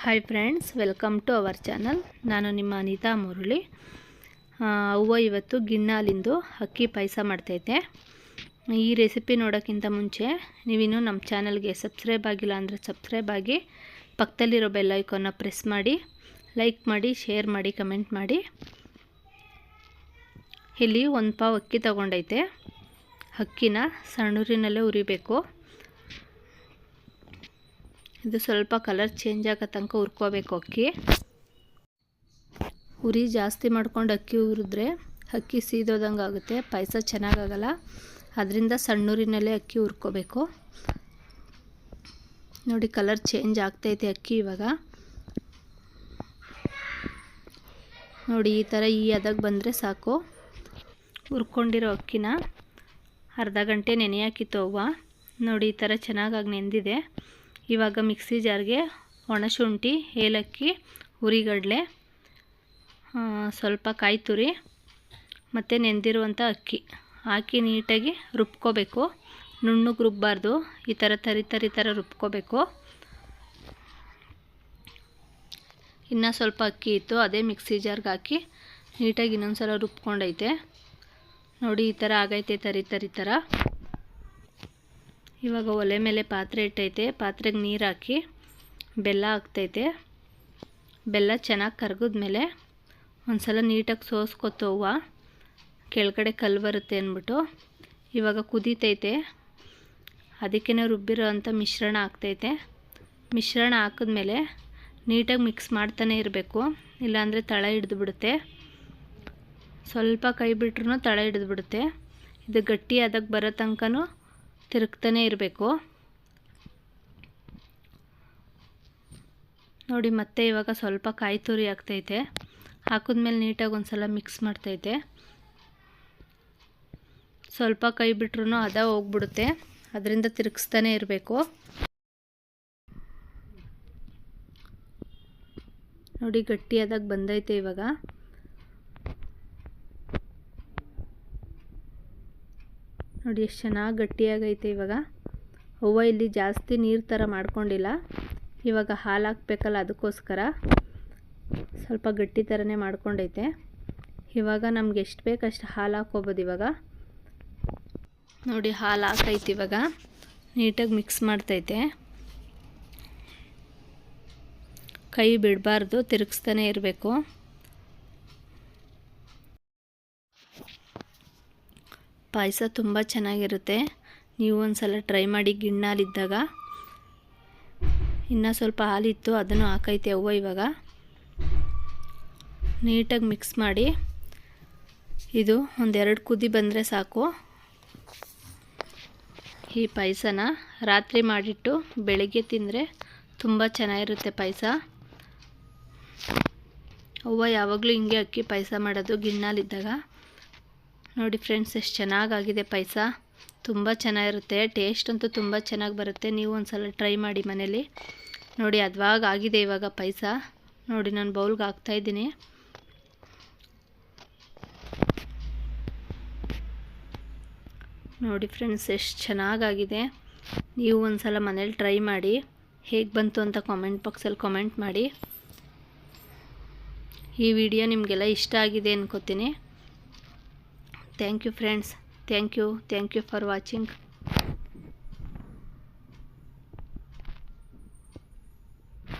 Hi friends welcome to our channel ನಾನು ನಿಮ್ಮ ಅನಿತಾ ಮುರಳಿ. ಹೂವು ಇವತ್ತು ಗಿಣ್ಣಾಲಿಂದು ಅಕ್ಕಿ ಪಾಯಸ ಮಾಡ್ತೈತೆ. ಈ ರೆಸಿಪಿ ನೋಡೋಕ್ಕಿಂತ ಮುಂಚೆ ನೀವಿನ್ನೂ ನಮ್ಮ ಚಾನಲ್ಗೆ ಸಬ್ಸ್ಕ್ರೈಬ್ ಆಗಿಲ್ಲ ಅಂದರೆ ಸಬ್ಸ್ಕ್ರೈಬ್ ಆಗಿ ಪಕ್ಕದಲ್ಲಿರೋ ಬೆಲ್ ಐಕಾನ್ನ ಪ್ರೆಸ್ ಮಾಡಿ ಲೈಕ್ ಮಾಡಿ ಶೇರ್ ಮಾಡಿ ಕಮೆಂಟ್ ಮಾಡಿ. ಇಲ್ಲಿ ಒಂದು ಪಾವ್ ಅಕ್ಕಿ ತಗೊಂಡೈತೆ. ಅಕ್ಕಿನ ಸಣ್ಣೂರಿನಲ್ಲೇ ಉರಿಬೇಕು ಇದು ಸ್ವಲ್ಪ ಕಲರ್ ಚೇಂಜ್ ಆಗೋ ತನಕ ಹುರ್ಕೋಬೇಕು ಅಕ್ಕಿ. ಉರಿ ಜಾಸ್ತಿ ಮಾಡ್ಕೊಂಡು ಅಕ್ಕಿ ಹುರಿದ್ರೆ ಅಕ್ಕಿ ಸೀದೋದಂಗೆ ಆಗುತ್ತೆ, ಪಾಯಸ ಚೆನ್ನಾಗಾಗಲ್ಲ. ಅದರಿಂದ ಸಣ್ಣೂರಿನಲ್ಲೇ ಅಕ್ಕಿ ಹುರ್ಕೋಬೇಕು. ನೋಡಿ ಕಲರ್ ಚೇಂಜ್ ಆಗ್ತೈತೆ ಅಕ್ಕಿ ಇವಾಗ. ನೋಡಿ ಈ ಥರ ಈ ಅದಕ್ಕೆ ಬಂದರೆ ಸಾಕು. ಹುರ್ಕೊಂಡಿರೋ ಅಕ್ಕಿನ ಅರ್ಧ ಗಂಟೆ ನೆನೆಯಾಕಿತ್ತು ಅವ್ವ. ನೋಡಿ ಈ ಥರ ಚೆನ್ನಾಗಾಗಿ ನೆಂದಿದೆ. ಇವಾಗ ಮಿಕ್ಸಿ ಜಾರ್ಗೆ ಒಣಶುಂಠಿ ಏಲಕ್ಕಿ, ಹುರಿಗಡಲೆ ಸ್ವಲ್ಪ ಕಾಯಿ ತುರಿ ಮತ್ತು ನೆಂದಿರುವಂಥ ಅಕ್ಕಿ. ಹಾಕಿ ನೀಟಾಗಿ ರುಬ್ಕೋಬೇಕು. ನುಣ್ಣಗೆ ರುಬ್ಬಾರ್ದು. ಈ ಥರ ತರಿ ತರಿ ಥರ ರುಬ್ಕೋಬೇಕು. ಇನ್ನೂ ಸ್ವಲ್ಪ ಅಕ್ಕಿ ಇತ್ತು, ಅದೇ ಮಿಕ್ಸಿ ಜಾರ್ಗೆ ಹಾಕಿ ನೀಟಾಗಿ ಇನ್ನೊಂದು ಸಲ ರುಬ್ಕೊಂಡೈತೆ. ನೋಡಿ, ಈ ಥರ ಆಗೈತೆ ತರಿ ತರಿ ಥರ. ಇವಾಗ ಒಲೆ ಮೇಲೆ ಪಾತ್ರೆ ಇಟ್ಟೈತೆ. ಪಾತ್ರೆಗೆ ನೀರು ಹಾಕಿ ಬೆಲ್ಲ ಹಾಕ್ತೈತೆ. ಬೆಲ್ಲ ಚೆನ್ನಾಗಿ ಕರಗಿದ್ಮೇಲೆ ಒಂದು ಸಲ ನೀಟಾಗಿ ಸೋಸ್ಕೊತು ಹೂವು ಕೆಳಗಡೆ ಕಲ್ಲು ಬರುತ್ತೆ ಅಂದ್ಬಿಟ್ಟು ಇವಾಗ ಕುದೀತೈತೆ. ಅದಕ್ಕೇ ರುಬ್ಬಿರೋ ಅಂಥ ಮಿಶ್ರಣ ಹಾಕ್ತೈತೆ. ಮಿಶ್ರಣ ಹಾಕಿದ್ಮೇಲೆ ನೀಟಾಗಿ ಮಿಕ್ಸ್ ಮಾಡ್ತಾನೆ ಇರಬೇಕು. ಇಲ್ಲಾಂದರೆ ತಳ ಹಿಡಿದ್ಬಿಡುತ್ತೆ ಸ್ವಲ್ಪ ಕೈ ಬಿಟ್ರೂ ತಳ ಹಿಡಿದ್ಬಿಡುತ್ತೆ ಇದು ಗಟ್ಟಿ ಅದಕ್ಕೆ ಬರೋ ತನಕನೂ ತಿರುಗ್ತಾನೆ ಇರಬೇಕು. ನೋಡಿ, ಮತ್ತೆ ಇವಾಗ ಸ್ವಲ್ಪ ಕಾಯಿ ತುರಿ ಆಗ್ತೈತೆ. ಹಾಕಿದ್ಮೇಲೆ ನೀಟಾಗಿ ಒಂದು ಸಲ ಮಿಕ್ಸ್ ಮಾಡ್ತೈತೆ. ಸ್ವಲ್ಪ ಕೈ ಬಿಟ್ರೂ ಅದ ಹೋಗ್ಬಿಡುತ್ತೆ. ಅದರಿಂದ ತಿರುಗಿಸ್ತಾನೆ ಇರಬೇಕು. ನೋಡಿ ಗಟ್ಟಿಯಾದಾಗ ಬಂದೈತೆ ಇವಾಗ. ನೋಡಿ, ಎಷ್ಟು ಚೆನ್ನಾಗಿ ಗಟ್ಟಿಯಾಗೈತೆ ಇವಾಗ. ಹೂವು ಇಲ್ಲಿ ಜಾಸ್ತಿ ನೀರು ಥರ ಮಾಡ್ಕೊಂಡಿಲ್ಲ. ಇವಾಗ ಹಾಲು ಹಾಕ್ಬೇಕಲ್ಲ ಅದಕ್ಕೋಸ್ಕರ. ಸ್ವಲ್ಪ ಗಟ್ಟಿ ಥರನೇ ಮಾಡ್ಕೊಂಡೈತೆ. ಇವಾಗ ನಮ್ಗೆ ಎಷ್ಟು ಬೇಕಷ್ಟು ಹಾಲು ಹಾಕ್ಕೋಬೋದು ಇವಾಗ. ನೋಡಿ, ಹಾಲು ಹಾಕೈತೆ ಇವಾಗ. ನೀಟಾಗಿ ಮಿಕ್ಸ್ ಮಾಡ್ತೈತೆ. ಕೈ ಬಿಡಬಾರ್ದು, ತಿರುಗಿಸ್ತಾನೆ ಇರಬೇಕು. ಪಾಯಸ ತುಂಬ ಚೆನ್ನಾಗಿರುತ್ತೆ. ನೀವು ಒಂದು ಸಲ ಟ್ರೈ ಮಾಡಿ ಗಿಣ್ಣಾಲಿದ್ದಾಗ ಇನ್ನೂ ಸ್ವಲ್ಪ ಹಾಲಿತ್ತು, ಅದನ್ನು ಹಾಕೈತೆ ಅವ್ವ ಇವಾಗ. ನೀಟಾಗಿ ಮಿಕ್ಸ್ ಮಾಡಿ. ಇದು ಒಂದೆರಡು ಕುದಿ ಬಂದರೆ ಸಾಕು. ಈ ಪಾಯಸನ ರಾತ್ರಿ ಮಾಡಿಟ್ಟು ಬೆಳಗ್ಗೆ ತಿಂದರೆ ತುಂಬ ಚೆನ್ನಾಗಿರುತ್ತೆ ಪಾಯಸ. ಅವ್ವ ಯಾವಾಗಲೂ ಹಿಂಗೆ ಅಕ್ಕಿ ಪಾಯಸ ಮಾಡೋದು ಗಿಣ್ಣಾಲಿದ್ದಾಗ ನೋಡಿ ಫ್ರೆಂಡ್ಸ್ ಎಷ್ಟು ಚೆನ್ನಾಗಾಗಿದೆ ಪಾಯಸ ತುಂಬ ಚೆನ್ನಾಗಿರುತ್ತೆ ಟೇಸ್ಟ್ ಅಂತೂ ತುಂಬ ಚೆನ್ನಾಗಿ ಬರುತ್ತೆ. ನೀವು ಒಂದು ಸಲ ಟ್ರೈ ಮಾಡಿ ಮನೇಲಿ ನೋಡಿ, ಅದ್ವಾಗ ಆಗಿದೆ ಇವಾಗ ಪಾಯಸ ನೋಡಿ, ನಾನು ಬೌಲ್ಗೆ ಹಾಕ್ತಾಯಿದ್ದೀನಿ ನೋಡಿ ಫ್ರೆಂಡ್ಸ್ ಎಷ್ಟು ಚೆನ್ನಾಗಾಗಿದೆ. ನೀವು ಒಂದು ಸಲ ಮನೇಲಿ ಟ್ರೈ ಮಾಡಿ. ಹೇಗೆ ಬಂತು ಅಂತ ಕಾಮೆಂಟ್ ಬಾಕ್ಸಲ್ಲಿ ಕಾಮೆಂಟ್ ಮಾಡಿ. ಈ ವಿಡಿಯೋ ನಿಮಗೆಲ್ಲ ಇಷ್ಟ ಆಗಿದೆ ಅನ್ಕೋತೀನಿ. Thank you friends. Thank you. Thank you for watching